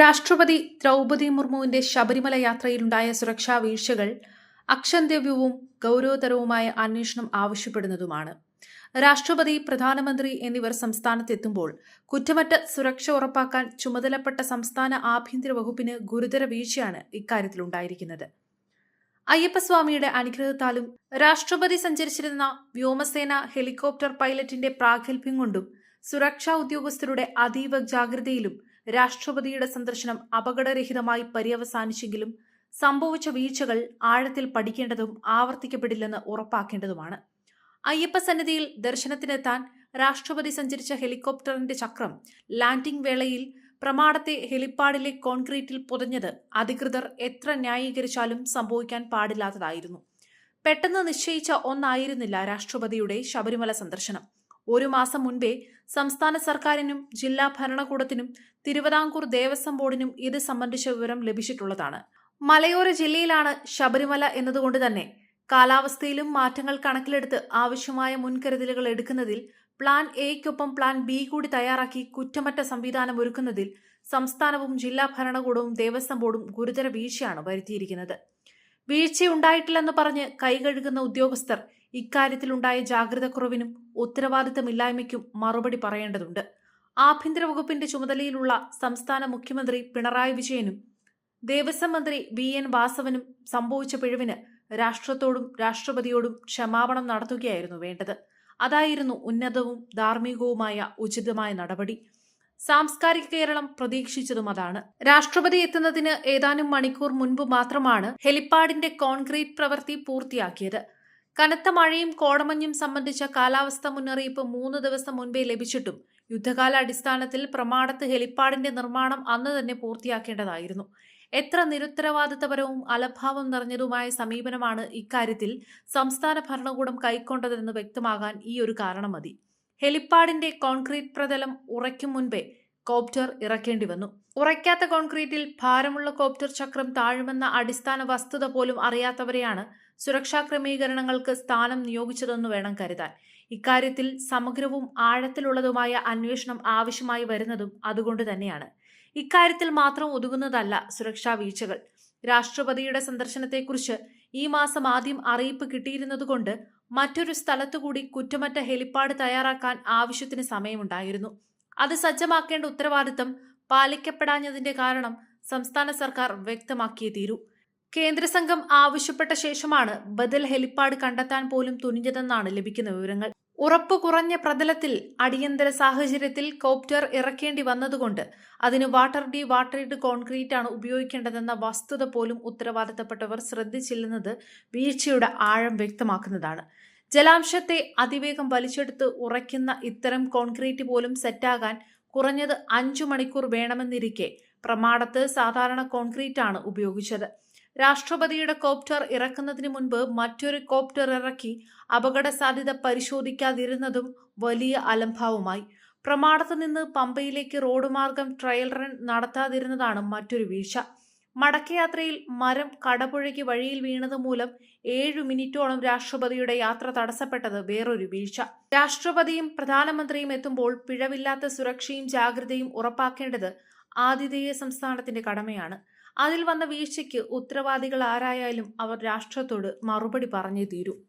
രാഷ്ട്രപതി ദ്രൗപദി മുർമുവിന്റെ ശബരിമല യാത്രയിലുണ്ടായ സുരക്ഷാ വീഴ്ചകൾ അക്ഷന്ദവ്യവും ഗൗരവതരവുമായ അന്വേഷണം ആവശ്യപ്പെടുന്നതുമാണ്. രാഷ്ട്രപതി പ്രധാനമന്ത്രി എന്നിവർ സംസ്ഥാനത്തെത്തുമ്പോൾ കുറ്റമറ്റ സുരക്ഷ ഉറപ്പാക്കാൻ ചുമതലപ്പെട്ട സംസ്ഥാന ആഭ്യന്തര വകുപ്പിന് ഗുരുതര വീഴ്ചയാണ് ഇക്കാര്യത്തിലുണ്ടായിരിക്കുന്നത്. അയ്യപ്പസ്വാമിയുടെ അനുഗ്രഹത്താലും രാഷ്ട്രപതി സഞ്ചരിച്ചിരുന്ന വ്യോമസേന ഹെലികോപ്റ്റർ പൈലറ്റിന്റെ പ്രാഗൽഭ്യം കൊണ്ടും സുരക്ഷാ ഉദ്യോഗസ്ഥരുടെ അതീവ ജാഗ്രതയിലും രാഷ്ട്രപതിയുടെ സന്ദർശനം അപകടരഹിതമായി പര്യവസാനിച്ചെങ്കിലും സംഭവിച്ച വീഴ്ചകൾ ആഴത്തിൽ പഠിക്കേണ്ടതും ആവർത്തിക്കപ്പെടില്ലെന്ന് ഉറപ്പാക്കേണ്ടതുമാണ്. അയ്യപ്പ സന്നിധിയിൽ ദർശനത്തിനെത്താൻ രാഷ്ട്രപതി സഞ്ചരിച്ച ഹെലികോപ്റ്ററിന്റെ ചക്രം ലാൻഡിംഗ് വേളയിൽ പ്രമാടത്തെ ഹെലിപ്പാഡിലെ കോൺക്രീറ്റിൽ പുതഞ്ഞത് അധികൃതർ എത്ര ന്യായീകരിച്ചാലും സംഭവിക്കാൻ പാടില്ലാത്തതായിരുന്നു. പെട്ടെന്ന് നിശ്ചയിച്ച ഒന്നായിരുന്നില്ല രാഷ്ട്രപതിയുടെ ശബരിമല സന്ദർശനം. ഒരു മാസം മുൻപേ സംസ്ഥാന സർക്കാരിനും ജില്ലാ ഭരണകൂടത്തിനും തിരുവിതാംകൂർ ദേവസ്വം ബോർഡിനും ഇത് സംബന്ധിച്ച വിവരം ലഭിച്ചിട്ടുള്ളതാണ്. മലയോര ജില്ലയിലാണ് ശബരിമല എന്നതുകൊണ്ട് തന്നെ കാലാവസ്ഥയിലും മാറ്റങ്ങൾ കണക്കിലെടുത്ത് ആവശ്യമായ മുൻകരുതലുകൾ എടുക്കുന്നതിൽ പ്ലാൻ എയ്ക്കൊപ്പം പ്ലാൻ ബി കൂടി തയ്യാറാക്കി കുറ്റമറ്റ സംവിധാനം ഒരുക്കുന്നതിൽ സംസ്ഥാനവും ജില്ലാ ഭരണകൂടവും ദേവസ്വം ബോർഡും ഗുരുതര വീഴ്ചയാണ് വരുത്തിയിരിക്കുന്നത്. വീഴ്ചയുണ്ടായിട്ടില്ലെന്ന് പറഞ്ഞ് കൈകഴുകുന്ന ഉദ്യോഗസ്ഥർ ഇക്കാര്യത്തിലുണ്ടായ ജാഗ്രതക്കുറവിനും ഉത്തരവാദിത്തമില്ലായ്മയ്ക്കും മറുപടി പറയേണ്ടതുണ്ട്. ആഭ്യന്തര വകുപ്പിന്റെ ചുമതലയിലുള്ള സംസ്ഥാന മുഖ്യമന്ത്രി പിണറായി വിജയനും ദേവസ്വം മന്ത്രി വി എൻ വാസവനും സംഭവിച്ച പിഴവിന് രാഷ്ട്രത്തോടും രാഷ്ട്രപതിയോടും ക്ഷമാപണം നടത്തുകയായിരുന്നു വേണ്ടത്. അതായിരുന്നു ഉന്നതവും ധാർമ്മികവുമായ ഉചിതമായ നടപടി. സാംസ്കാരിക കേരളം പ്രതീക്ഷിച്ചതും അതാണ്. രാഷ്ട്രപതി എത്തുന്നതിന് ഏതാനും മണിക്കൂർ മുൻപ് മാത്രമാണ് ഹെലിപ്പാഡിന്റെ കോൺക്രീറ്റ് പ്രവൃത്തി പൂർത്തിയാക്കിയത്. കനത്ത മഴയും കോടമഞ്ഞും സംബന്ധിച്ച കാലാവസ്ഥ മുന്നറിയിപ്പ് മൂന്ന് ദിവസം മുൻപേ ലഭിച്ചിട്ടും യുദ്ധകാല അടിസ്ഥാനത്തിൽ പ്രമാണത്ത് ഹെലിപ്പാഡിന്റെ നിർമ്മാണം അന്ന് തന്നെ പൂർത്തിയാക്കേണ്ടതായിരുന്നു. എത്ര നിരുത്തരവാദിത്തപരവും അലഭാവം നിറഞ്ഞതുമായ സമീപനമാണ് ഇക്കാര്യത്തിൽ സംസ്ഥാന ഭരണകൂടം കൈക്കൊണ്ടതെന്ന് വ്യക്തമാകാൻ ഈ ഒരു കാരണം മതി. ഹെലിപ്പാഡിന്റെ കോൺക്രീറ്റ് പ്രതലം ഉറയ്ക്കും മുൻപേ കോപ്റ്റർ ഇറക്കേണ്ടി വന്നു. ഉറയ്ക്കാത്ത കോൺക്രീറ്റിൽ ഭാരമുള്ള കോപ്റ്റർ ചക്രം താഴുമെന്ന അടിസ്ഥാന വസ്തുത പോലും അറിയാത്തവരെയാണ് സുരക്ഷാ ക്രമീകരണങ്ങൾക്ക് സ്ഥാനം നിയോഗിച്ചതെന്ന് വേണം കരുതാൻ. ഇക്കാര്യത്തിൽ സമഗ്രവും ആഴത്തിലുള്ളതുമായ അന്വേഷണം ആവശ്യമായി വരുന്നതും അതുകൊണ്ട് തന്നെയാണ്. ഇക്കാര്യത്തിൽ മാത്രം ഒതുങ്ങുന്നതല്ല സുരക്ഷാ വീഴ്ചകൾ. രാഷ്ട്രപതിയുടെ സന്ദർശനത്തെക്കുറിച്ച് ഈ മാസം ആദ്യം അറിയിപ്പ് കിട്ടിയിരുന്നതുകൊണ്ട് മറ്റൊരു സ്ഥലത്തുകൂടി കുറ്റമറ്റ ഹെലിപ്പാഡ് തയ്യാറാക്കാൻ ആവശ്യത്തിന് സമയമുണ്ടായിരുന്നു. അത് സജ്ജമാക്കേണ്ട ഉത്തരവാദിത്തം പാലിക്കപ്പെടാഞ്ഞതിന്റെ കാരണം സംസ്ഥാന സർക്കാർ വ്യക്തമാക്കിയേ തീരൂ. കേന്ദ്ര സംഘം ആവശ്യപ്പെട്ട ശേഷമാണ് ബദൽ ഹെലിപ്പാഡ് കണ്ടെത്താൻ പോലും തുനിഞ്ഞതെന്നാണ് ലഭിക്കുന്ന വിവരങ്ങൾ. ഉറപ്പ് കുറഞ്ഞ പ്രതലത്തിൽ അടിയന്തര സാഹചര്യത്തിൽ കോപ്റ്റർ ഇറക്കേണ്ടി വന്നതുകൊണ്ട് അതിന് വാട്ടർ ഡി വാട്ടറിഡ് കോൺക്രീറ്റ് ആണ് ഉപയോഗിക്കേണ്ടതെന്ന വസ്തുത പോലും ഉത്തരവാദിത്തപ്പെട്ടവർ ശ്രദ്ധിച്ചില്ലെന്നത് വീഴ്ചയുടെ ആഴം വ്യക്തമാക്കുന്നതാണ്. ജലാംശത്തെ അതിവേഗം വലിച്ചെടുത്ത് ഉറയ്ക്കുന്ന ഇത്തരം കോൺക്രീറ്റ് പോലും സെറ്റാകാൻ കുറഞ്ഞത് അഞ്ചു മണിക്കൂർ വേണമെന്നിരിക്കെ പ്രമാണത്ത് സാധാരണ കോൺക്രീറ്റ് ആണ് ഉപയോഗിച്ചത്. രാഷ്ട്രപതിയുടെ കോപ്റ്റർ ഇറക്കുന്നതിന് മുൻപ് മറ്റൊരു കോപ്റ്റർ ഇറക്കി അപകട സാധ്യത പരിശോധിക്കാതിരുന്നതും വലിയ അലംഭാവമായി. പ്രമാണത്ത് നിന്ന് പമ്പയിലേക്ക് റോഡ് മാർഗം ട്രയൽ റൺ നടത്താതിരുന്നതാണ് മറ്റൊരു വീഴ്ച. മടക്കയാത്രയിൽ മരം കടപുഴയ്ക്ക് വഴിയിൽ വീണത് മൂലം ഏഴു മിനിറ്റോളം രാഷ്ട്രപതിയുടെ യാത്ര തടസ്സപ്പെട്ടത് വേറൊരു വീഴ്ച. രാഷ്ട്രപതിയും പ്രധാനമന്ത്രിയും എത്തുമ്പോൾ പിഴവില്ലാത്ത സുരക്ഷയും ജാഗ്രതയും ഉറപ്പാക്കേണ്ടത് ആതിഥേയ സംസ്ഥാനത്തിന്റെ കടമയാണ്. അതിൽ വന്ന വീഴ്ചയ്ക്ക് ഉത്തരവാദികൾ ആരായാലും അവർ രാഷ്ട്രത്തോട് മറുപടി പറഞ്ഞേ തീരൂ.